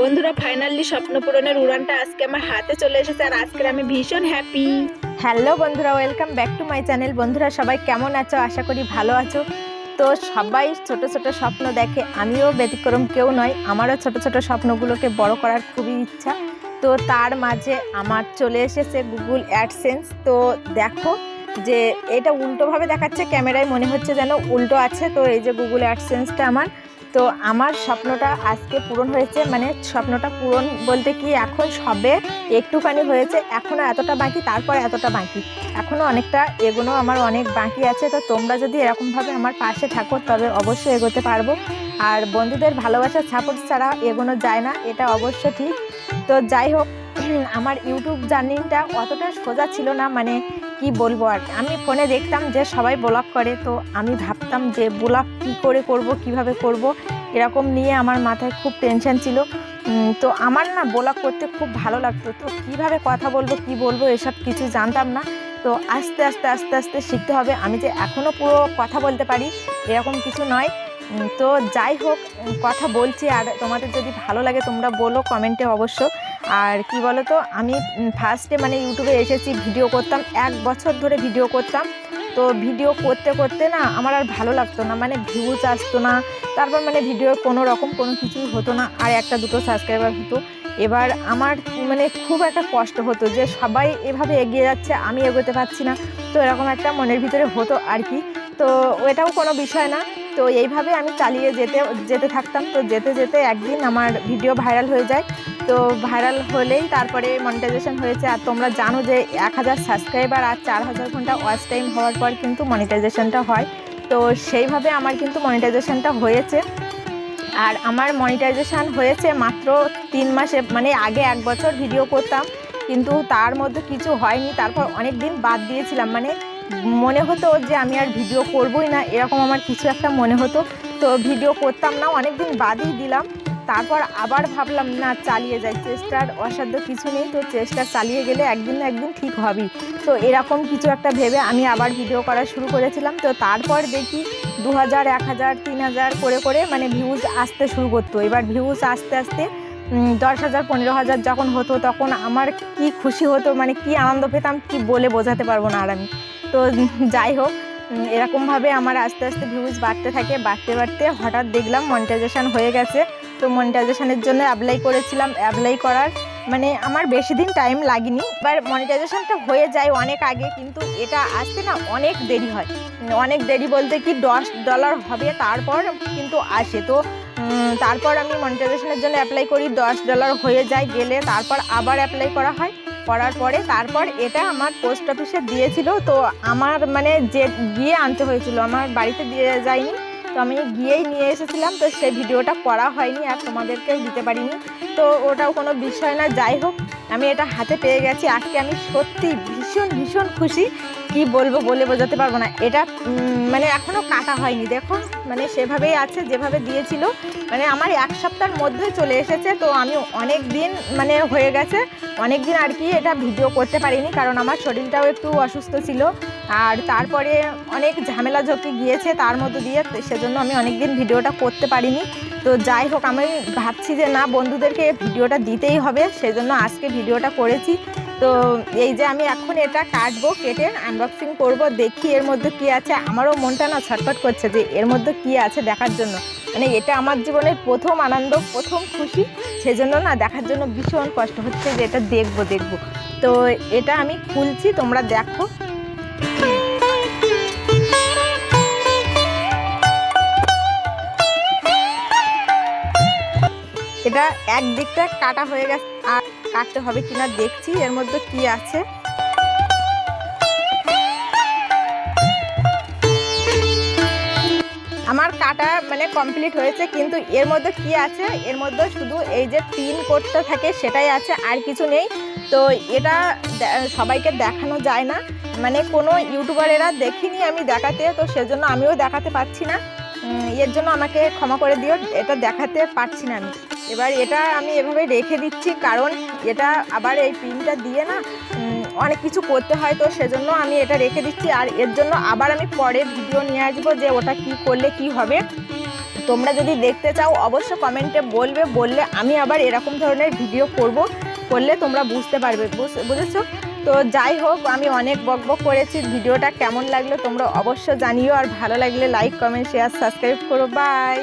বন্ধুরা ফাইনালি স্বপ্ন পূরণের উড়ানটা আজকে আমার হাতে চলে এসেছে আর আজকে আমি ভীষণ হ্যাপি হ্যালো বন্ধুরা welcome back to my channel বন্ধুরা, সবাই কেমন আছো? আশা করি ভালো আছো। তো সবাই ছোট ছোট স্বপ্ন দেখে, আমিও ব্যতিক্রম কেউ নয় আমারও ছোট ছোট স্বপ্নগুলোকে বড় করার খুবই ইচ্ছা। তো তার মাঝে আমার চলে এসেছে গুগল অ্যাডসেন্স তো দেখো যে এটা উল্টোভাবে দেখাচ্ছে, ক্যামেরায় মনে হচ্ছে যেন উল্টো আছে। তো এই যে গুগল অ্যাডসেন্সটা আমার তো আমার স্বপ্নটা আজকে পূরণ হয়েছে মানে স্বপ্নটা পূরণ বলতে কি এখন সবে একটুখানি হয়েছে এখনও এতটা বাকি, তারপর এতটা বাকি। এখনও অনেকটা এগোনো আমার অনেক বাকি আছে, তো তোমরা যদি এরকমভাবে আমার পাশে থাকো, তবে অবশ্যই এগোতে পারব। আর বন্ধুদের ভালোবাসার সাপোর্ট ছাড়া এগোনো যায় না, এটা অবশ্য ঠিক। তো যাই হোক, আমার ইউটিউব জার্নিটা অতটা সোজা ছিল না মানে কি বলব আর আমি ফোনে দেখতাম যে সবাই ব্লগ করে, তো আমি ভাবতাম যে ব্লগ কী করে করব, কীভাবে করব, এরকম নিয়ে আমার মাথায় খুব টেনশন ছিল। তো আমার না ব্লগ করতে খুব ভালো লাগতো। তো কীভাবে কথা বলব, কি বলব, এসব কিছু জানতাম না। তো আস্তে আস্তে আস্তে আস্তে শিখতে হবে। আমি যে এখনও পুরো কথা বলতে পারি, এরকম কিছু নয়। তো যাই হোক কথা বলছি। আর তোমাদের যদি ভালো লাগে, তোমরা বলো কমেন্টে অবশ্য। আর কি বলো তো আমি ফার্স্টে মানে ইউটিউবে এসেছি ভিডিও করতাম। এক বছর ধরে ভিডিও করতাম। তো ভিডিও করতে করতে না আমার আর ভালো লাগতো না মানে ভিউজ আসতো না, তারপর মানে ভিডিও কোনো রকম কোনো কিছুই হতো না, আর একটা দুটো সাবস্ক্রাইবার হতো। এবার আমার মানে খুব একটা কষ্ট হতো যে সবাই এভাবে এগিয়ে যাচ্ছে, আমি এগোতে পারছি না, তো এরকম একটা মনের ভিতরে হতো আর কি। তো এটাও কোনো বিষয় না, তো এইভাবে আমি চালিয়ে যেতে যেতে থাকতাম, তো যেতে যেতে একদিন আমার ভিডিও ভাইরাল হয়ে যায়। তো ভাইরাল হলেই তারপরে মনিটাইজেশন হয়েছে। আর তোমরা জানো যে এক হাজার সাবস্ক্রাইবার আর চার হাজার ঘণ্টা ওয়াচ টাইম হওয়ার পর কিন্তু মনিটাইজেশনটা হয়। তো সেইভাবে আমার কিন্তু মনিটাইজেশনটা হয়েছে। আর আমার মনিটাইজেশন হয়েছে মাত্র তিন মাসে মানে আগে এক বছর ভিডিও করতাম। কিন্তু তার মধ্যে কিছু হয়নি। তারপর অনেক দিন বাদ দিয়েছিলাম। মানে মনে হতো যে আমি আর ভিডিও করবই না। এরকম আমার কিছু একটা মনে হতো। তো ভিডিও করতাম না অনেক দিন বাদই দিলাম। তারপর আবার ভাবলাম, না, চালিয়ে যাই। চেষ্টার অসাধ্য কিছু নেই, তো চেষ্টা চালিয়ে গেলে একদিন না একদিন ঠিক হবেই। তো এরকম কিছু একটা ভেবে আমি আবার ভিডিও করা শুরু করেছিলাম। তো তারপর দেখি দু হাজার এক হাজার তিন হাজার করে করে মানে ভিউজ আসতে শুরু করতো। এবার ভিউজ আস্তে আস্তে দশ হাজার পনেরো হাজার যখন হতো তখন আমার কি খুশি হতো মানে কি আনন্দ পেতাম, কি বলে বোঝাতে পারব না আর আমি। তো যাই হোক এরকমভাবে আমার আস্তে আস্তে ভিউজ বাড়তে থাকে। বাড়তে বাড়তে হঠাৎ দেখলাম মনিটাইজেশন হয়ে গেছে। তো মনিটাইজেশনের জন্য অ্যাপ্লাই করেছিলাম অ্যাপ্লাই করার। মানে আমার বেশি দিন টাইম লাগেনি এবার মনিটাইজেশনটা হয়ে যায় অনেক আগে, কিন্তু এটা আসতে না অনেক দেরি হয়। অনেক দেরি বলতে কি দশ ডলার হবে, তারপর কিন্তু আসে। তো তারপর আমি মনিটাইজেশনের জন্য অ্যাপ্লাই করি, দশ ডলার হয়ে যায় গেলে, তারপর আবার অ্যাপ্লাই করা হয়। করার পরে তারপর এটা আমার পোস্ট অফিসে দিয়েছিল, তো আমার মানে যে, গিয়ে আনতে হয়েছিল, আমার বাড়িতে দিয়ে যায়নি। তো আমি গিয়েই নিয়ে এসেছিলাম, তো সেই ভিডিওটা করা হয়নি আর তোমাদেরকেও দিতে পারিনি। তো ওটাও কোনো বিষয় না, যাই হোক, আমি এটা হাতে পেয়ে গেছি। আজকে আমি সত্যি ভীষণ ভীষণ খুশি। কি বলব বলে বোঝাতে পারব না। এটা মানে এখনও কাটা হয়নি, দেখো। মানে সেভাবেই আছে, যেভাবে দিয়েছিল। মানে আমার এক সপ্তাহের মধ্যে চলে এসেছে, তো আমি অনেক দিন মানে হয়ে গেছে। অনেক দিন আর কি এটা ভিডিও করতে পারিনি, কারণ আমার শরীরটাও একটু অসুস্থ ছিল। আর তারপরে অনেক ঝামেলা ঝক্কি গিয়েছে তার মধ্যে দিয়ে সেজন্য আমি অনেক দিন ভিডিওটা করতে পারিনি। তো যাই হোক, আমি ভাবছি যে না, বন্ধুদেরকে ভিডিওটা দিতেই হবে, সেজন্য আজকে ভিডিওটা করেছি। তো এই যে আমি এখন এটা কাটবো, কেটে আনবক্সিং করব, দেখি এর মধ্যে কি আছে। আমারও মনটা না ছটফট করছে যে এর মধ্যে কি আছে দেখার জন্য। মানে এটা আমার জীবনের প্রথম আনন্দ, প্রথম খুশি, সেজন্য না দেখার জন্য ভীষণ কষ্ট হচ্ছে যে এটা দেখব দেখব। তো এটা আমি খুলছি, তোমরা দেখো। এটা একদিকটা কাটা হয়ে গেছে, আর কাটতে হবে কিনা দেখছি, এর মধ্যে কি আছে। আমার কাটা মানে কমপ্লিট হয়েছে, কিন্তু এর মধ্যে কি আছে? এর মধ্যে শুধু এই যে পিন করতে থাকে, সেটাই আছে, আর কিছু নেই। তো এটা সবাইকে দেখানো যায় না। মানে কোনো ইউটিউবারেরা দেখিনি আমি দেখাতে, তো সেজন্য আমিও দেখাতে পারছি না। এর জন্য আমাকে ক্ষমা করে দিও, এটা দেখাতে পারছি না আমি। এবার এটা আমি এভাবে রেখে দিচ্ছি, কারণ এটা আবার এই পিনটা দিয়ে না অনেক কিছু করতে হয় তো সেজন্য আমি এটা রেখে দিচ্ছি। আর এর জন্য আবার আমি পরে ভিডিও নিয়ে আসব যে ওটা কি করলে কি হবে। তোমরা যদি দেখতে চাও অবশ্য কমেন্টে বলবে, বললে আমি আবার এরকম ধরনের ভিডিও করব, করলে তোমরা বুঝতে পারবে, বুঝ- বুঝেছ? তো যাই হোক, আমি অনেক বকবক করেছি, ভিডিওটা কেমন লাগল তোমরা অবশ্য জানিও, আর ভালো লাগলে লাইক কমেন্ট শেয়ার সাবস্ক্রাইব করো বাই